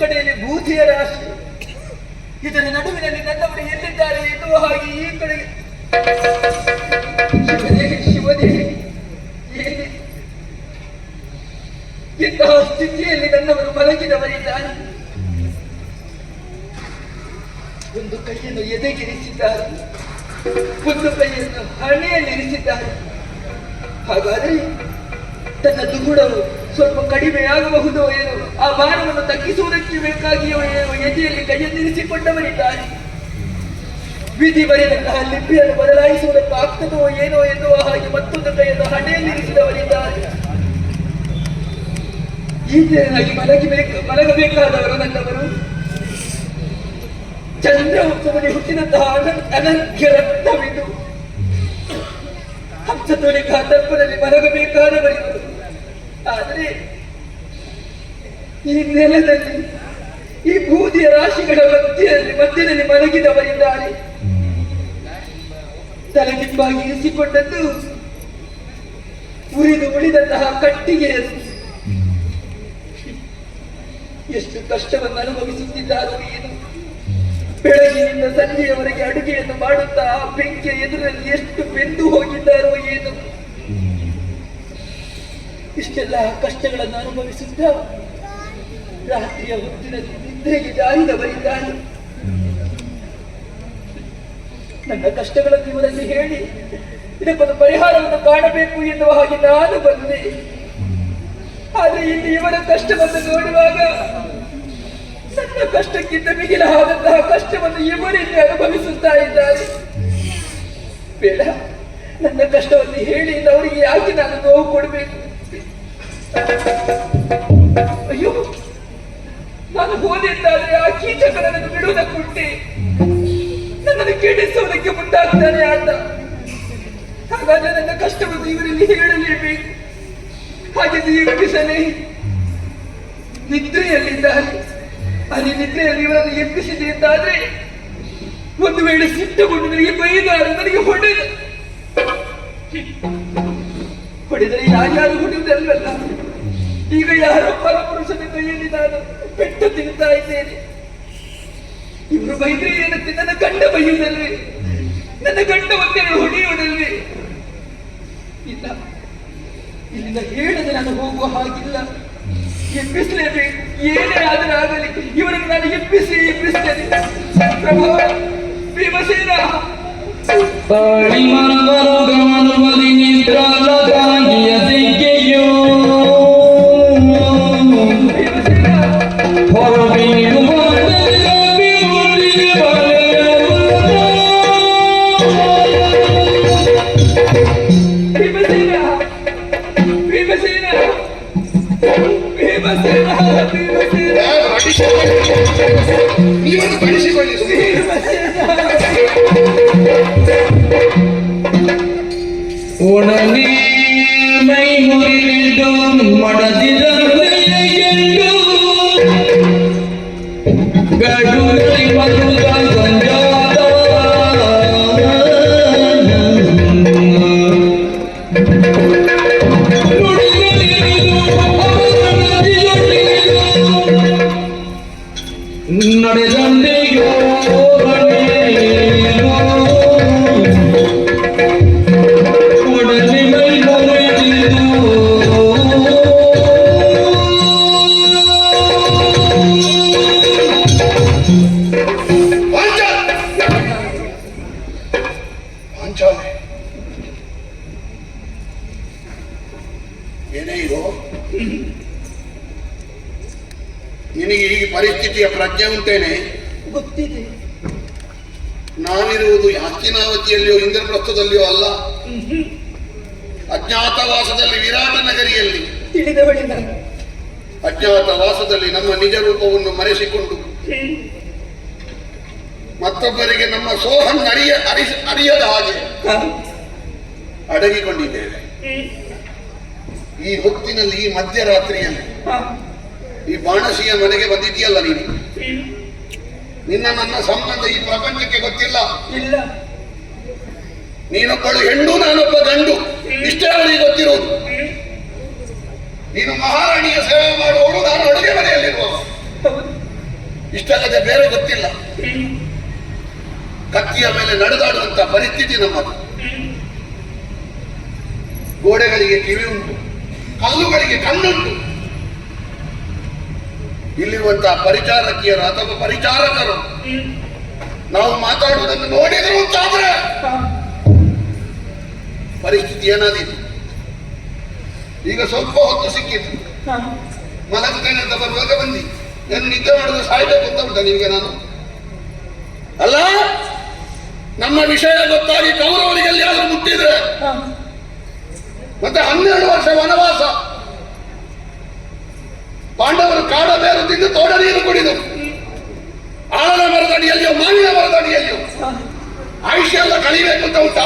ಕಡೆಯಲ್ಲಿ ಬೂದಿಯ ರಾಶಿ ಇದರ ನಡುವಿನಲ್ಲಿ ನನ್ನವರು ಎಲ್ಲಿದ್ದಾರೆ ಎನ್ನುವ ಹಾಗೆ ಈ ಕಡೆಗೆ ಇಂತಹ ಸ್ಥಿತಿಯಲ್ಲಿ ನನ್ನವರು ಮಲಗಿದವರಿದ್ದಾರೆ. ಒಂದು ಕೈಯನ್ನು ಎದೆಗಿರಿಸಿದ್ದಾರೆ, ಒಂದು ಕೈಯನ್ನು ಹಣೆಯಲ್ಲಿರಿಸಿದ್ದಾರೆ. ಹಾಗಾದರೆ ತನ್ನ ದುಗುಡವು ಸ್ವಲ್ಪ ಕಡಿಮೆಯಾಗಬಹುದೋ ಏನೋ, ಆ ಭಾರವನ್ನು ತಗ್ಗಿಸುವುದಕ್ಕೆ ಬೇಕಾಗಿಯೋ ಏನೋ ಎದೆಯಲ್ಲಿ ಕೈಯನ್ನಿರಿಸಿಕೊಂಡವರಿದ್ದಾರೆ ವಿಧಿ ಬರೆದಂತಹ ಲಿಪಿಯನ್ನು ಬದಲಾಯಿಸುವುದಕ್ಕಾಗ್ತದೋ ಏನೋ ಎನ್ನುವ ಹಾಗೆ ಮತ್ತೊಂದು ಕೈಯನ್ನು ಹಣೆಯಲ್ಲಿರಿಸಿದವರಿದ್ದಾರೆ ಈ ತೆರನಾಗಿ ಮಲಗಬೇಕು ಮಲಗಬೇಕಾದವರು ನನ್ನವರು. ಚಂದ್ರ ಉತ್ಸವದಲ್ಲಿ ಹುಟ್ಟಿನಂತಹ ಅನಂತ ಅನಂತ್ಯ ರಕ್ತವಿದು. ಹಂಸತೋಲಿಕ ತರ್ಪದಲ್ಲಿ ಮಲಗಬೇಕಾದವರಿವರು ಆದರೆ ಈ ನೆಲದಲ್ಲಿ, ಈ ಬೂದಿಯ ರಾಶಿಗಳ ಮಧ್ಯದಲ್ಲಿ ಮಧ್ಯದಲ್ಲಿ ಮಲಗಿದವರಿದ್ದಾರೆ. ತಲೆದಿಂಬಾಗಿ ಇರಿಸಿಕೊಂಡದ್ದು, ಉರಿದು ಉಳಿದಂತಹ ಕಟ್ಟಿಗೆಯನ್ನು ಎಷ್ಟು ಕಷ್ಟವನ್ನು ಅನುಭವಿಸುತ್ತಿದ್ದಾರೋ ಏನು? ಬೆಳಗಿನಿಂದ ಸಂಜೆಯವರೆಗೆ ಅಡುಗೆಯನ್ನು ಮಾಡುತ್ತಾ ಬೆಂಕಿಯ ಎದುರಲ್ಲಿ ಎಷ್ಟು ಬೆಂದು ಹೋಗಿದ್ದಾರೋ ಏನು ಇಷ್ಟೆಲ್ಲ ಕಷ್ಟಗಳನ್ನು ಅನುಭವಿಸುತ್ತಾ ರಾತ್ರಿಯ ಹೊತ್ತಿನಲ್ಲಿ ನಿದ್ರೆಗೆ ಜಾರಿದವರಿದ್ದಾರೆ ನನ್ನ ಕಷ್ಟಗಳನ್ನು ಇವರಲ್ಲಿ ಹೇಳಿ, ಇದಕ್ಕೊಂದು ಪರಿಹಾರವನ್ನು ಕಾಣಬೇಕು ಎನ್ನುವ ಹಾಗೆ ನಾನು ಬಂದೆ. ಆದರೆ ಇಲ್ಲಿ ಇವರ ಕಷ್ಟವನ್ನು ನೋಡುವಾಗ ಸಣ್ಣ ಕಷ್ಟಕ್ಕಿಂತ ಮಿಗಿಲಾದಂತಹ ಕಷ್ಟವನ್ನು ಇವರಲ್ಲಿ ಅನುಭವಿಸುತ್ತಾ ಇದ್ದಾರೆ. ಬೇಡ, ನನ್ನ ಕಷ್ಟವನ್ನು ಹೇಳಿ ಅವರಿಗೆ ಯಾಕೆ ನಾನು ನೋವು ಕೊಡಬೇಕು? ಅಯ್ಯೋ, ನಾನು ಹೋದೆಂದಾದ್ರೆ ಆ ಕೀಚಕ ಬಿಡುವುದಕ್ಕುಂಟೆ ನನ್ನನ್ನು ಕೆಡಿಸುವುದಕ್ಕೆ ಮುಂದಾಗ್ತಾನೆ ಆತ. ಹಾಗಾದ್ರೆ ನನ್ನ ಕಷ್ಟವನ್ನು ಇವರಲ್ಲಿ ಹೇಳಲೇಬೇಕು. ಹಾಗೆ ಎಬ್ಬಿಸಲೇ ನಿದ್ರೆಯಲ್ಲಿದ್ದಾರೆ ಅಲ್ಲಿ ನಿದ್ರೆಯಲ್ಲಿ ಇವರನ್ನು ಎಬ್ಬಿಸಿದೆ ಅಂತಾದ್ರೆ, ಒಂದು ವೇಳೆ ಸಿಟ್ಟುಕೊಂಡು ನನಗೆ ಬೈದಾರ, ನನಗೆ ಹೊಡೆದ. ಹೊಡೆದರೆ ಯಾರ್ಯಾರು ಹೊಡೆಯುವುದಲ್ವಲ್ಲ ಈಗ ಯಾರೋ ಪರಪುರುಷನ ಕೈಯಲ್ಲಿ ನಾನು ಪೆಟ್ಟು ತಿಂತಾ ಇದ್ದೇನೆ. ಇವರು ಬೈದ್ರೆ ಏನಂತೆ ನನ್ನ ಗಂಡ ಬೈಯುವುದಲ್ವೇ? ನನ್ನ ಗಂಡ ಒಂದೆರಡು ಹೊಡೆಯುವುದಲ್ವೇ ಇಲ್ಲ. ಇಲ್ಲಿಂದ ಹೇಳದೆ ನಾನು ಹೋಗುವ ಹಾಗಿಲ್ಲ. ಎಬ್ಬಿಸಲೇಬೇಕು ಏನೇ ಆದರೂ ಆಗಲಿ. ಇವರನ್ನು ನಾನು ಎಬ್ಬಿಸಿ ಎಬ್ಬಿಸ್ತೇನೆ ಪ್ರಭಾವ ಭೀಮಸೇನ. ಬಾಳಿ ಮರಗಳು ಗಮನದಲ್ಲಿ ನಿದ್ರಾಲದಾಗಿಯ ಉಂಟೇನೆ ಗೊತ್ತಿದೆ. ನಾನಿರುವುದು ಯಾಕಿನಾವತಿಯಲ್ಲಿಯೋ ಇಂದ್ರಪ್ರಸ್ಥದಲ್ಲಿಯೋ ಅಲ್ಲ. ಅಜ್ಞಾತವಾಸದಲ್ಲಿ ವಿರಾಟ ನಗರಿಯಲ್ಲಿ ಅಜ್ಞಾತ ಅಜ್ಞಾತವಾಸದಲ್ಲಿ ನಮ್ಮ ನಿಜ ರೂಪವನ್ನು ಮರೆಸಿಕೊಂಡು. ಮತ್ತೊಬ್ಬರಿಗೆ ನಮ್ಮ ಸೋಹನ್ ಅರಿಯ ಅರಿಸ ಅರಿಯದ ಹಾಗೆ ಅಡಗಿಕೊಂಡಿದ್ದೇವೆ. ಈ ಹೊತ್ತಿನಲ್ಲಿ ಈ ಮಧ್ಯರಾತ್ರಿಯಲ್ಲಿ. ಈ ಬಾಣಸಿಯ ಮನೆಗೆ ಬಂದಿದೆಯಲ್ಲ ನೀನು? ನಿನ್ನ ನನ್ನ ಸಂಬಂಧ ಈ ಪ್ರಪಂಚಕ್ಕೆ ಗೊತ್ತಿಲ್ಲ. ಇಲ್ಲ. ನೀನೊಬ್ಬಳು ಹೆಣ್ಣು ನಾನೊಬ್ಬ ಗಂಡು. ಇಷ್ಟೇ ಅವನಿಗೆ ಗೊತ್ತಿರುವುದು. ನೀನು ಮಹಾರಾಣಿಯ ಸೇವೆ ಮಾಡುವವಳು ನಾನು ಅಡುಗೆ ಮನೆಯಲ್ಲಿರುವ. ಇಷ್ಟಲ್ಲದೆ ಬೇರೆ ಗೊತ್ತಿಲ್ಲ. ಕತ್ತಿಯ ಮೇಲೆ ನಡೆದಾಡುವಂತ ಪರಿಸ್ಥಿತಿ ನಮ್ಮದು. ಗೋಡೆಗಳಿಗೆ ಕಿವಿ ಉಂಟು ಕಲ್ಲುಗಳಿಗೆ ಕಣ್ಣುಂಟು. ಇಲ್ಲಿರುವಂತಹ ಪರಿಚಾರಕಿಯರು ಅಥವಾ ಪರಿಚಾರಕರು ನಾವು ಮಾತಾಡುವುದನ್ನು ನೋಡಿದ್ರು ಅಂತಾದ್ರೆ. ಪರಿಸ್ಥಿತಿ ಏನಾದಿತ್ತು ಈಗ ಸ್ವಲ್ಪ ಹೊತ್ತು ಸಿಕ್ಕಿತು. ಮಲಗುತ್ತೇನೆ ಅಂತ ಬರುವಾಗ ಬಂದಿ. ನಾನು ನಿದ್ದೆ ಮಾಡಿದ್ರೆ ಸಾಯ್ಬೇಕು ಅಂತ ಉಂಟ ನಿಮಗೆ ನಾನು? ಅಲ್ಲ, ನಮ್ಮ ವಿಷಯ ಗೊತ್ತಾಗಿ ಕೌರವರಿಗೆ ಮುಟ್ಟಿದ್ರೆ? ಮತ್ತೆ ಹನ್ನೆರಡು ವರ್ಷ ವನವಾಸ. ಪಾಂಡವರು ಕಾಡ ಬೇರು ತಿಂದು ತೋಡ ನೀರು ಕುಡಿದು. ಆಳದ ಮರದಡಿಯಲ್ಲಿಯೋ ಮಾವಿನ ಮರದ ಅಡಿಯಲ್ಲಿಯೋ. ಆಯುಷ್ಯ ಎಲ್ಲ ಕಳಿಬೇಕು ಅಂತ ಉಂಟ?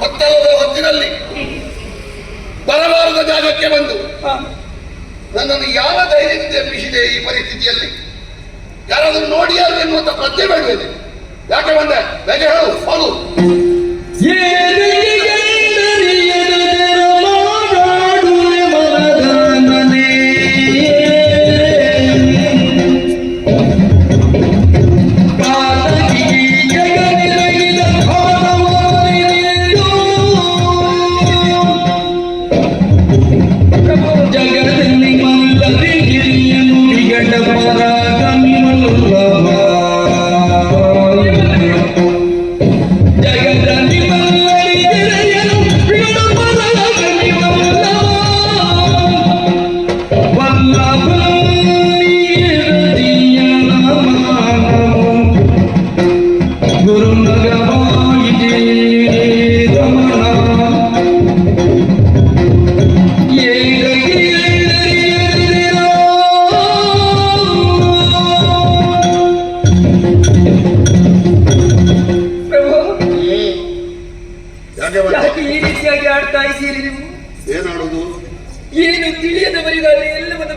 ಹೊತ್ತಲ್ಲದ ಹೊತ್ತಿನಲ್ಲಿ ಬರಬಾರದ ಜಾಗಕ್ಕೆ ಬಂದು. ನನ್ನನ್ನು ಯಾವ ಧೈರ್ಯದಿಂದ ಎಬ್ಬಿಸಿದೆ ಈ ಪರಿಸ್ಥಿತಿಯಲ್ಲಿ? ಯಾರಾದರೂ ನೋಡಿಯಾರು ಎನ್ನುವಂತ ಪ್ರಜ್ಞೆ ಬೇಡವಿದೆ ಯಾಕೆ ಬಂದೆ? ಬೇಗ ಹೇಳು ಹೌದು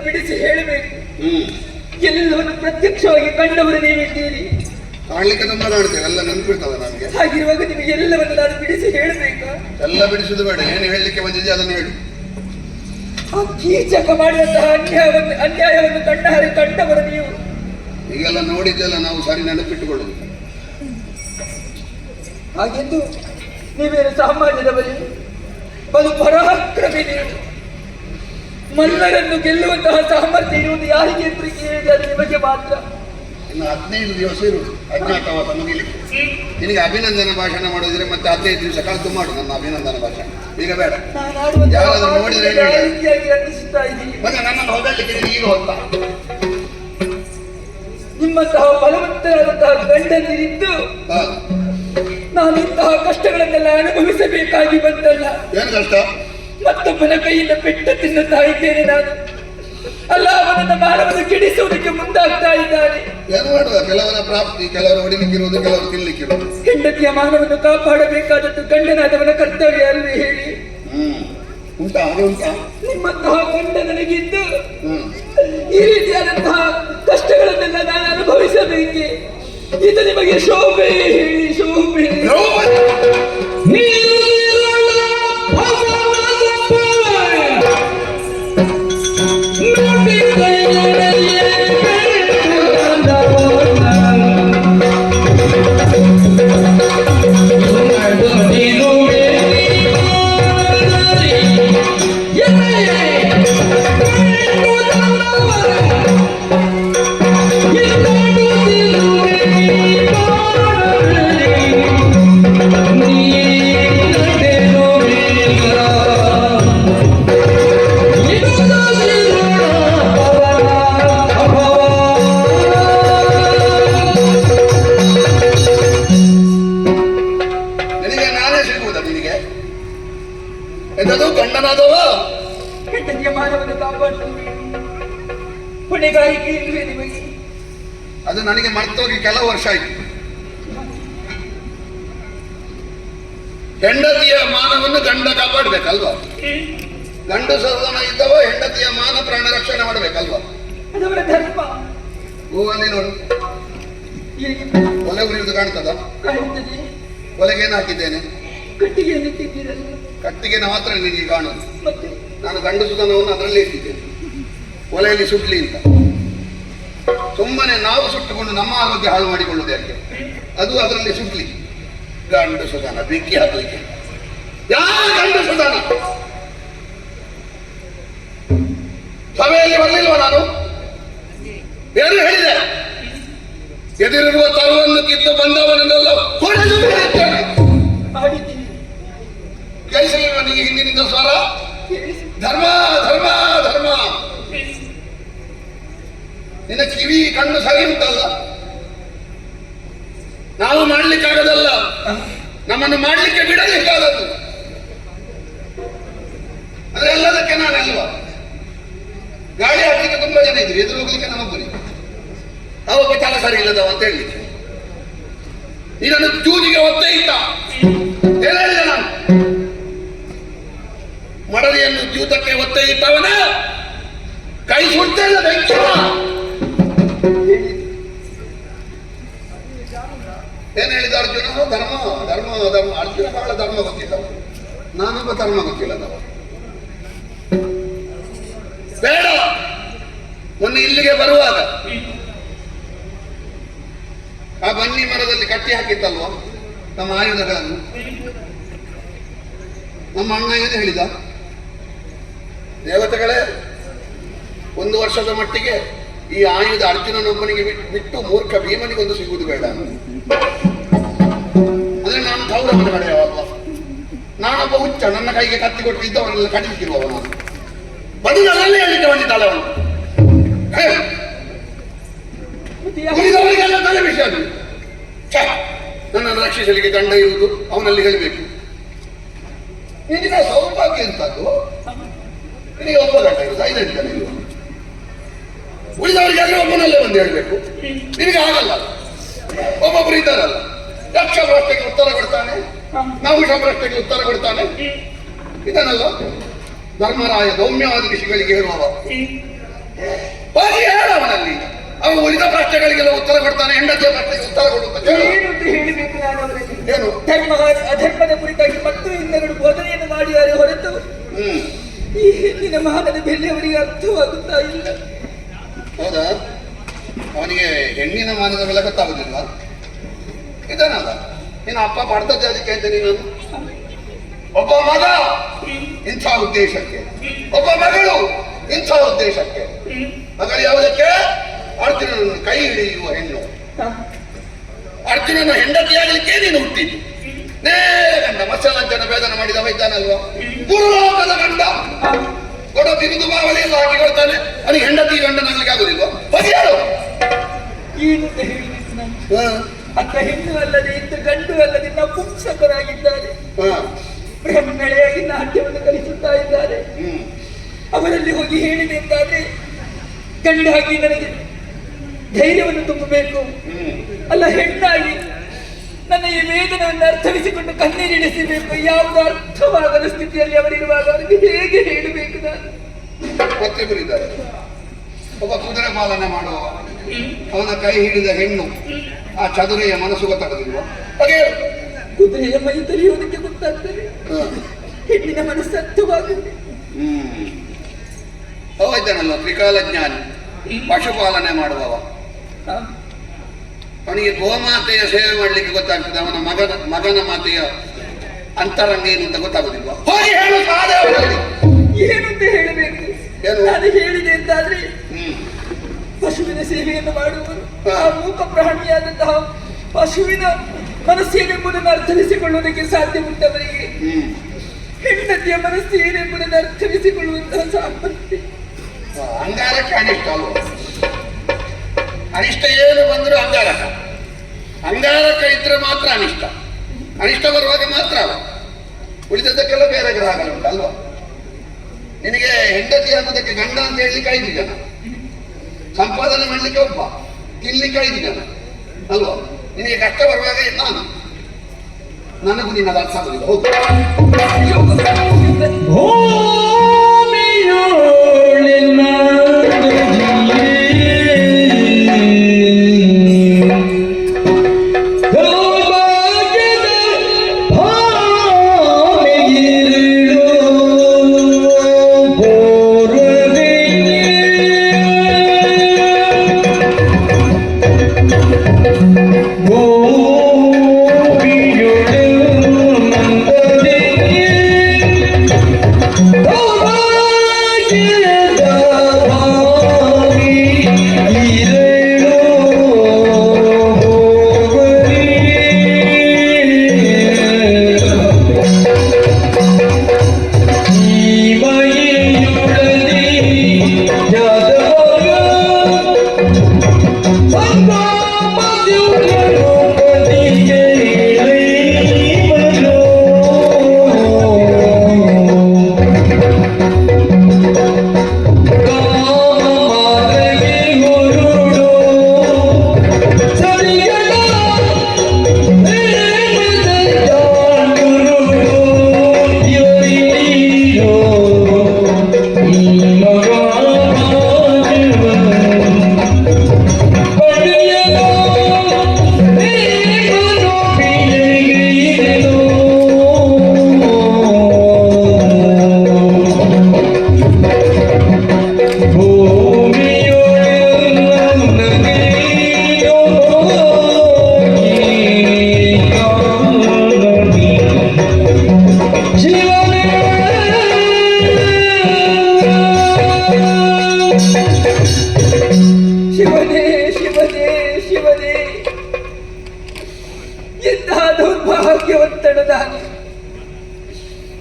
ಬಿಡಿಸಿ ಹೇಳಬೇಕು. ಎಲ್ಲವನ್ನು ಪ್ರತ್ಯಕ್ಷವಾಗಿ ಕಂಡವರು ನೀವಿದ್ದೀರಿ. ಕಾಣ್ಲಿಕ್ಕೆ ತುಂಬ ಕಾಣ್ತೇವೆ ಎಲ್ಲ ನೆನಪಿರ್ತದೆ ನನಗೆ ಹಾಗಿರುವಾಗ ನಿಮಗೆ ಎಲ್ಲವನ್ನು ನಾನು ಬಿಡಿಸಿ ಹೇಳಬೇಕಾ? ಎಲ್ಲ ಬಿಡಿಸುದು ಬೇಡ ಏನು ಹೇಳಲಿಕ್ಕೆ ಬಂದಿದೆ ಅದನ್ನು ಹೇಳು. ಆ ಕೀಚಕ ಮಾಡುವಂತಹ ಅನ್ಯಾಯವನ್ನು ಅನ್ಯಾಯವನ್ನು ಕಣ್ಣಾರೆ ಕಂಡವರು ನೀವು. ಈಗೆಲ್ಲ ನೋಡಿದ್ದೆಲ್ಲ ನಾವು ಸರಿ ನೆನಪಿಟ್ಟುಕೊಳ್ಳುದು. ಹಾಗೆಂದು ನೀವೇನು ಸಾಮಾನ್ಯದವರಿ ಬಲು ಪರಾಕ್ರಮಿ ನೀವು. ಮಲ್ಲರನ್ನು ಗೆಲ್ಲುವಂತಹ ಸಾಮರ್ಥ್ಯ ಇರುವುದು ಯಾರಿಗೆ ಕೇಳಿದೆ ಅದು ನಿಮಗೆ ಮಾತ್ರ. ಇನ್ನು ಹದಿನೈದು ದಿವಸ ಇರುವುದು. ಅಜ್ಞಾತವಾದ ಮುಗಿಲಿಕ್ಕೆ ನಿನಗೆ ಅಭಿನಂದನೆ ಭಾಷಣ ಮಾಡಿದ್ರೆ ಮತ್ತೆ ಹದಿನೈದು ದಿವಸ ಕಳೆದು ಮಾಡು ನನ್ನ ಅಭಿನಂದನೆ ಭಾಷಣ. ಈಗ ಬೇಡ. ಯಾರಾದ್ರೂ ನೋಡಿದ್ರೆ ಮತ್ತೆ ನನ್ನನ್ನು ಹೊಗಲಿಕ್ಕೆ ಈಗ ಹೊತ್ತ ನಿಮ್ಮಂತಹ ಬಲವಂತರಾದಂತಹ ಗಂಡಂದಿರಿದ್ದು ಹಾ. ನಾನು ಇಂತಹ ಕಷ್ಟಗಳನ್ನೆಲ್ಲ ಅನುಭವಿಸಬೇಕಾಗಿ ಬಂದಲ್ಲ ಏನು ಕಷ್ಟ? ಮತ್ತೊಬ್ಬನ ಕೈಯಿಂದ ಪೆಟ್ಟು ತಿನ್ನುತ್ತಾ ಇದ್ದೇನೆ ನಾನು. ಅಲ್ಲ ಅವನನ್ನ ಮಾನವನ ಕೆಡಿಸುವುದಕ್ಕೆ ಮುಂದಾಗ್ತಾ ಇದ್ದಾನೆ. ಏನು ಮಾಡುವ? ಕೆಲವರ ಪ್ರಾಪ್ತಿ ಕೆಲವರು ಹೊಡಿಲಿಕ್ಕಿರುವುದು ಕೆಲವರು ತಿನ್ಲಿಕ್ಕಿರುವುದು. ಹೆಂಡತಿಯ ಮಾನವನ್ನು ಕಾಪಾಡಬೇಕಾದದ್ದು ಗಂಡನಾದವನ ಕರ್ತವ್ಯ ಅಲ್ವೇ ಹೇಳಿ. ಹ್ಮ್. ಉಂಟಾ? ಹಾಗೆ ಉಂಟಾ? ನಿಮ್ಮಂತಹ ಗಂಡ ನನಗಿದ್ದು ಹ್ಮ್. ಈ ರೀತಿಯಾದಂತಹ ಕಷ್ಟಗಳನ್ನೆಲ್ಲ ನಾನು ಅನುಭವಿಸಬೇಕೆ? ಇದು ನಿಮಗೆ ಶೋಭೆ ಹೇಳಿ. ಶೋಭೆ? ನನಗೆ ಮರ್ತೋಗಿ ಕೆಲವು ವರ್ಷ ಆಯ್ತು. ಹೆಂಡತಿಯ ಮಾನವನ್ನು ಗಂಡ ಕಾಪಾಡ್ಬೇಕಲ್ವಾ? ಗಂಡು ಸದನ ಇದ್ದವ ಹೆಂಡತಿಯ ಮಾನ ಪ್ರಾಣ ರಕ್ಷಣೆ ಮಾಡ್ಬೇಕಲ್ವಾ? ಹೂವಲ್ಲಿ ನೋಡು. ಒಲೆ ಉರಿಯುವುದು ಕಾಣ್ತದ? ಒಲೆಗೆ ಏನು ಹಾಕಿದ್ದೇನೆ? ಕಟ್ಟಿಗೆ ಮಾತ್ರ ನಿನಗೆ ಕಾಣುದು. ನಾನು ಗಂಡು ಸುಧನವನ್ನು ಅದರಲ್ಲಿ ಇಟ್ಟಿದ್ದೇನೆ. ಒಲೆಯಲ್ಲಿ ಸುಡ್ಲಿ ಅಂತ. ಸುಮ್ಮನೆ ನಾವು ಸುಟ್ಟುಕೊಂಡು ನಮ್ಮ ಆರೋಗ್ಯ ಹಾಳು ಮಾಡಿಕೊಳ್ಳುವುದು ಯಾಕೆ? ಅದು ಅದರಲ್ಲಿ ಸುಟ್ಲಿ. ಗಂಡು ಸುಧಾನ ಬೆಂಕಿ ಹಾಕಲಿಕ್ಕೆ. ಯಾವ ಗಂಡು ಸುಧಾನ ಸಭೆಯಲ್ಲಿ ಬರಲಿಲ್ವ ನಾನು? ಏನು ಹೇಳಿದೆ. ಎದುರಿರುವ ತರುವನ್ನು ಕಿತ್ತು ಬಂದವನನ್ನೆಲ್ಲ ಹೊಡೆದು ನಿಮಗೆ ಹಿಂದಿನಿಂದ ಸ್ವರ? ಧರ್ಮ ಧರ್ಮ ಧರ್ಮ. ನಿನ್ನ ಕಿವಿ ಕಣ್ಣು ಸರಿ ಉಂಟಲ್ಲ. ನಾವು ಮಾಡ್ಲಿಕ್ಕಾಗದಲ್ಲ. ನಮ್ಮನ್ನು ಮಾಡ್ಲಿಕ್ಕೆ ಬಿಡಲಿಕ್ಕಾಗದು. ಅದೆಲ್ಲದಕ್ಕೆ ಎಲ್ಲದಕ್ಕೆ ನಾನಲ್ವಾ? ಗಾಳಿ ಹಾಕ್ಲಿಕ್ಕೆ ತುಂಬಾ ಜನ ಇದ್ರು. ಎದುರು ಹೋಗ್ಲಿಕ್ಕೆ ನಮಗೊಬ್ಬರಿ ಅವೊಬ್ಬ ತಲ ಸರಿ ಇಲ್ಲದವ ಅಂತ ಹೇಳಿ ಇದನ್ನು ಜೂಜಿಗೆ ಒತ್ತೆ ಇತ್ತ ನಾನು. ಮಡದಿಯನ್ನು ಜೂತಕ್ಕೆ ಒತ್ತೆ ಇಟ್ಟವನ. ಕೈ ಸುಡ್ತೇನೆ ಬೆಂಕಿನ ಏನ್ ಹೇಳಿದ ಅರ್ಜುನ? ಧರ್ಮ ಧರ್ಮ ಧರ್ಮ. ಅರ್ಜುನ ಬಹಳ ಧರ್ಮ ಗೊತ್ತಿಲ್ಲ ನಾನೊಬ್ಬ ಧರ್ಮ ಗೊತ್ತಿಲ್ಲ ನಾವು ಬೇಡ. ಮೊನ್ನೆ ಇಲ್ಲಿಗೆ ಬರುವಾಗ. ಆ ಬನ್ನಿ ಮರದಲ್ಲಿ ಕಟ್ಟಿ ಹಾಕಿತ್ತಲ್ವ? ನಮ್ಮ ಆಯುಧಗಳನ್ನು. ನಮ್ಮ ಅಣ್ಣ ಏನು ಹೇಳಿದ? ದೇವತೆಗಳೇ, ಒಂದು ವರ್ಷದ ಮಟ್ಟಿಗೆ ಈ ಆಯುಧ ಅರ್ಜುನನೊಬ್ಬನಿಗೆ ಬಿಟ್- ಬಿಟ್ಟು ಮೂರ್ಖ ಭೀಮನಿಗೊಂದು ಸಿಗುವುದು ಬೇಡ ಕಡೆಯವಲ್ವ ನಾನೊಬ್ಬ ಹುಚ್ಚ, ನನ್ನ ಕೈಗೆ ಕತ್ತಿ ಕೊಟ್ಟು ಇದ್ದವರೆಲ್ಲ ಕಡಿಲಿಕ್ಕಿರುವವ ನಾನು ಬದುಕಲ್ಲೇ ಹೇಳಿಕ್ಕೆ ಬಂದಿದ್ದಾಳೆ ಅವನು. ಉಳಿದವರಿಗೆಲ್ಲ ನನ್ನನ್ನು ರಕ್ಷಿಸಲಿಕ್ಕೆ ಗಂಡ ಇರುವುದು ಅವನಲ್ಲಿ ಹೇಳಬೇಕು. ನಿನ್ನ ಸೌಭಾಗ್ಯ ಎಂತದ್ದು? ನಿನಗೆ ಒಬ್ಬ ಗಂಡ ಇರುವುದು, ಐದೈದು ಜನ ಉಳಿದವರಿಗೆಲ್ಲ ಒಬ್ಬನಲ್ಲೇ ಬಂದು ಹೇಳಬೇಕು. ನಿನಗೆ ಆಗಲ್ಲ. ಒಬ್ಬೊಬ್ಬರು ಇದ್ದಾರಲ್ಲ. ಯಕ್ಷ ಪ್ರಶ್ನೆಗೆ ಉತ್ತರ ಕೊಡ್ತಾನೆ. ನಹುಷ ಪ್ರಶ್ನೆಗೆ ಉತ್ತರ ಕೊಡ್ತಾನೆ. ಇದನ್ನಲ್ಲ ಧರ್ಮರಾಯ ದೌಮ್ಯವಾದ ಋಷಿಗಳಿಗೆ ಹೇಳುವವ. ಹೇಳ ಅವನಲ್ಲಿ ಅವ ಉಳಿದ ಪ್ರಶ್ನೆಗಳಿಗೆಲ್ಲ ಉತ್ತರ ಕೊಡ್ತಾನೆ ಹೆಂಡತಿಯ ಪ್ರಶ್ನೆಗೆ ಉತ್ತರ ಕೊಡುತ್ತೆ ಏನು? ಧರ್ಮ ಅಧರ್ಮದ ಕುರಿತಾಗಿ ಮತ್ತು ಇನ್ನೆರಡು ಬೋಧನೆಯನ್ನು ಮಾಡಿದ್ದಾರೆ ಹೊರತು ಹ್ಮ್. ಈ ಹಿಂದಿನ ಮಹಾನದ ಬೆಲೆಯವರಿಗೆ ಅರ್ಥವಾಗುತ್ತಾ ಇಲ್ಲ. ಹೌದಾ? ಅವನಿಗೆ ಹೆಣ್ಣಿನ ಮಾನದ ಬೆಲೆ ಗೊತ್ತಾಗುದಿಲ್ವಾ? ಇದಾನಲ್ಲ? ನಿನ್ನ ಅಪ್ಪ ಮಾಡ್ತದೆ ಅದಕ್ಕೆ ಅಂತ ನೀನು ಒಬ್ಬ ಮಗ ಇಂಥ ಉದ್ದೇಶಕ್ಕೆ. ಒಬ್ಬ ಮಗಳು ಇಂಥ ಉದ್ದೇಶಕ್ಕೆ. ಮಗಳು ಯಾವುದಕ್ಕೆ? ಅರ್ಜುನನ ಕೈ ಹಿಡಿಯುವ ಹೆಣ್ಣು. ಅರ್ಜುನನ ಹೆಂಡತಿಯಾಗಲಿಕ್ಕೆ ನೀನು ಹುಟ್ಟಿದ್ದು. ನೇರ ಗಂಡ ಮತ್ಸ್ಯಲಂಚನ ಭೇದನ ಮಾಡಿದ ಇದ್ದಾನಲ್ವಾ? ಗುರುಲೋಕದ ಗಂಡ. ಕೊಡ ತಿರುದು ಬಾವಲಿಯಲ್ಲಿ ಹಾಕಿ ಕೊಡ್ತಾನೆ. ಅವನಿಗೆ ಹೆಂಡತಿ ಗಂಡನಾಗ್ಲಿಕ್ಕೆ ಆಗುದಿಲ್ವಾ? ಬಗೆಯಾಳು ಅತ್ತ ಹೆಣ್ಣು ಅಲ್ಲದೆ ಇದ್ದು ಗಂಡು ಅಲ್ಲದೆ ನಪುಂಸಕರಾಗಿದ್ದಾರೆ ಪುಂಸಕರಾಗಿದ್ದಾರೆ. ಬ್ರಹ್ಮಳೆಯಾಗಿ ನಾಟ್ಯವನ್ನು ಕಲಿಸುತ್ತಾ ಇದ್ದಾರೆ. ಅವರಲ್ಲಿ ಹೋಗಿ ಹೇಳಿದೆ ಎಂದಾದ್ರೆ ಗಂಡು ಹಾಕಿ ನನಗೆ ಧೈರ್ಯವನ್ನು ತುಂಬಬೇಕು. ಅಲ್ಲ ಹೆಣ್ಣಾಗಿ ನನ್ನ ಈ ವೇದನೆಯನ್ನು ಅರ್ಥವಿಸಿಕೊಂಡು ಕಣ್ಣೀರಿಡಿಸಬೇಕು ಯಾವುದು ಅರ್ಥವಾಗದ ಸ್ಥಿತಿಯಲ್ಲಿ ಅವರಿರುವಾಗ ಅವರಿಗೆ ಹೇಗೆ ಹೇಳಬೇಕು ನಾನು? ಒಬ್ಬ ಕುದುರೆ ಪಾಲನೆ ಮಾಡುವವ ಅವನ ಕೈ ಹಿಡಿದ ಹೆಣ್ಣು ಆ ಚದುರೆಯ ಮನಸ್ಸು ಗೊತ್ತಾಗುದಿಲ್ವಾ ಹಾಗೆ ಕುದುರೆಯ ಮೈ ತೆರೆಯುವುದಕ್ಕೆ ಗೊತ್ತಾಗ್ತದೆ. ಹೆಣ್ಣಿನ ಮನಸ್ಸು ಹ್ಮ್. ಅವ ಇದ್ದಾನಲ್ಲ ತ್ರಿಕಾಲ ಜ್ಞಾನಿ ಪಶುಪಾಲನೆ ಮಾಡುವವ. ಹ. ಅವನಿಗೆ ಗೋಮಾತೆಯ ಸೇವೆ ಮಾಡ್ಲಿಕ್ಕೆ ಗೊತ್ತಾಗ್ತದೆ ಅವನ ಮಗನ ಮಗನ ಮಾತೆಯ ಅಂತರಂಗ ಏನು ಅಂತ ಗೊತ್ತಾಗುದಿಲ್ವಾ? ಹೋಗಿ ಹೇಳು ಏನು ಅಂತ ಹೇಳಬೇಕು? ಏನು? ಹೇಳಿದೆ ಅಂತಾದ್ರೆ ಪಶುವಿನ ಸೇವೆಯನ್ನು ಮಾಡುವರು ಆ ಮೂಕ ಪ್ರಾಣಿಯಾದಂತಹ ಪಶುವಿನ ಮನಸ್ಸೇನೆಂಬುದನ್ನು ಅರ್ಥವಿಸಿಕೊಳ್ಳುವುದಕ್ಕೆ ಸಾಧ್ಯ ಉಂಟವರಿಗೆ ಹೆಂಡತಿಯ ಮನಸ್ಸು ಏನೆಂಬುದನ್ನು ಅರ್ಥವಿಸಿಕೊಳ್ಳುವಂತಹ ಸಾಮರ್ಥ್ಯ ಅಂಗಾರಕ್ಕೆ ಅನಿಷ್ಟ ಅಲ್ವ ಅನಿಷ್ಟ ಏನು ಬಂದರೂ ಅಂಗಾರಕ ಅಂಗಾರಕ ಇದ್ರೆ ಮಾತ್ರ ಅನಿಷ್ಟ. ಅನಿಷ್ಟ ಬರುವಾಗ ಮಾತ್ರ ಅಲ್ಲ ಉಳಿದದ್ದಕ್ಕೆಲ್ಲ ಬೇರೆ ಗ್ರಹಗಳು ಅಲ್ವಾ ನಿನಗೆ ಹೆಂಡತಿ ಅನ್ನೋದಕ್ಕೆ ಗಂಡ ಅಂತ ಹೇಳಿ ಕಾಯ್ದಿದ್ದಾನ ಸಂಪಾದನೆ ಮಾಡಲಿಕ್ಕೆ ಒಬ್ಬ. ತಿನ್ಲಿಕ್ಕೆ ಐದು ಜನ. ಅಲ್ವಾ? ನಿನಗೆ ಕಷ್ಟ ಬರುವಾಗ ನಾನು. ನನಗೂ ನಿನ್ನ ಅರ್ಥ ಆಗುದಿಲ್ಲ.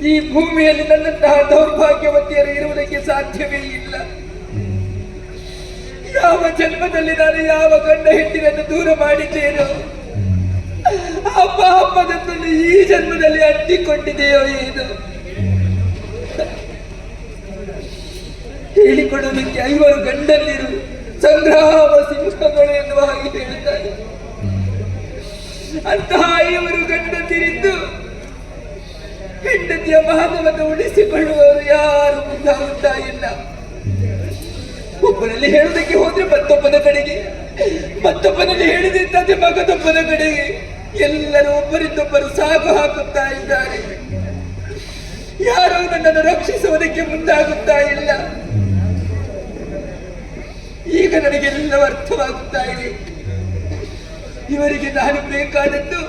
ಈ ಭೂಮಿಯಲ್ಲಿ ನನ್ನಂತಹ ದೌರ್ಭಾಗ್ಯವತಿಯರು ಇರುವುದಕ್ಕೆ ಸಾಧ್ಯವೇ ಇಲ್ಲ. ಯಾವ ಜನ್ಮದಲ್ಲಿ ನಾನು ಯಾವ ಗಂಡ ಹೆಂಡಿನನ್ನು ದೂರ ಮಾಡಿದ್ದೇನೋ ಅಪ್ಪ ಪಾಪದನ್ನು ಈ ಜನ್ಮದಲ್ಲಿ ಅಂಟಿಕೊಂಡಿದೆಯೋ ಏನು. ಹೇಳಿಕೊಡುವುದಕ್ಕೆ ಐವರು ಗಂಡಲ್ಲಿರು ಸಂಗ್ರಾಮ ಸಿಂಹಗಳು ಎನ್ನುವ ಹಾಗೆ ಹೇಳುತ್ತಾರೆ. ಅಂತಹ ಗಂಡ ತಿರಿದು ಹೆಂಡತಿಯ ಮಾನವನ್ನು ಉಳಿಸಿಕೊಳ್ಳುವವರು ಯಾರು ಮುಂದಾಗುತ್ತಾ ಇಲ್ಲ. ಒಬ್ಬನಲ್ಲಿ ಹೇಳುವುದಕ್ಕೆ ಹೋದ್ರೆ ಮತ್ತೊಬ್ಬನ ಕಡೆಗೆ, ಮತ್ತೊಬ್ಬನಲ್ಲಿ ಹೇಳಿದಂತೆ ಮಗದೊಬ್ಬನ ಕಡೆಗೆ. ಎಲ್ಲರೂ ಒಬ್ಬರಿಂದೊಬ್ಬರು ಸಾಗು ಹಾಕುತ್ತಾ ಇದ್ದಾರೆ. ಯಾರೂ ನನ್ನನ್ನು ರಕ್ಷಿಸುವುದಕ್ಕೆ ಮುಂದಾಗುತ್ತಾ ಇಲ್ಲ. ಈಗ ನನಗೆಲ್ಲವೂ ಅರ್ಥವಾಗುತ್ತಾ ಇದೆ. ಇವರಿಗೆ ನಾನು ಬೇಕಾದದ್ದು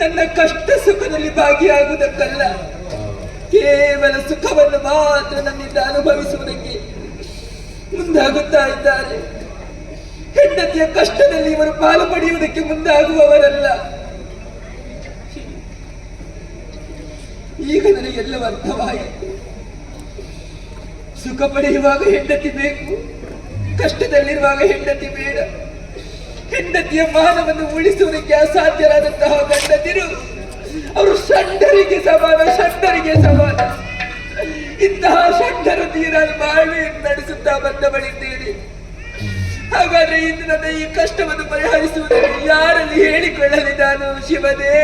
ನನ್ನ ಕಷ್ಟ ಸುಖದಲ್ಲಿ ಭಾಗಿಯಾಗುವುದಕ್ಕಲ್ಲ. ಕೇವಲ ಸುಖವನ್ನು ಮಾತ್ರ ನನ್ನಿಂದ ಅನುಭವಿಸುವುದಕ್ಕೆ ಮುಂದಾಗುತ್ತಾ ಇದ್ದಾರೆ. ಹೆಂಡತಿಯ ಕಷ್ಟದಲ್ಲಿ ಇವರು ಪಾಲು ಪಡೆಯುವುದಕ್ಕೆ ಮುಂದಾಗುವವರಲ್ಲ. ಈಗ ನನಗೆಲ್ಲವೂ ಅರ್ಥವಾಯಿತು. ಸುಖ ಪಡೆಯುವಾಗ ಹೆಂಡತಿ ಬೇಕು, ಕಷ್ಟದಲ್ಲಿರುವಾಗ ಹೆಂಡತಿ ಬೇಡ. ಹೆಂಡತಿಯ ಮಾನವನ್ನು ಉಳಿಸುವುದಕ್ಕೆ ಅಸಾಧ್ಯರಾದಂತಹ ಗಂಡತಿರು, ಅವರು ಷಂಡರಿಗೆ ಸಮಾನ ಷಂಡರಿಗೆ ಸಮಾನ. ಇಂತಹ ಷಂಡರು ತೀರಾದ ಬಾಳ್ವೆಯನ್ನು ನಡೆಸುತ್ತಾ ಬಂದ ಬಳಿದ್ದೇನೆ ಹಾಗಾದ್ರೆ ಇಂದು ನನ್ನ ಈ ಕಷ್ಟವನ್ನು ಪರಿಹರಿಸುವುದನ್ನು ಯಾರಲ್ಲಿ ಹೇಳಿಕೊಳ್ಳಲಿ ನಾನು, ಶಿವನೇ?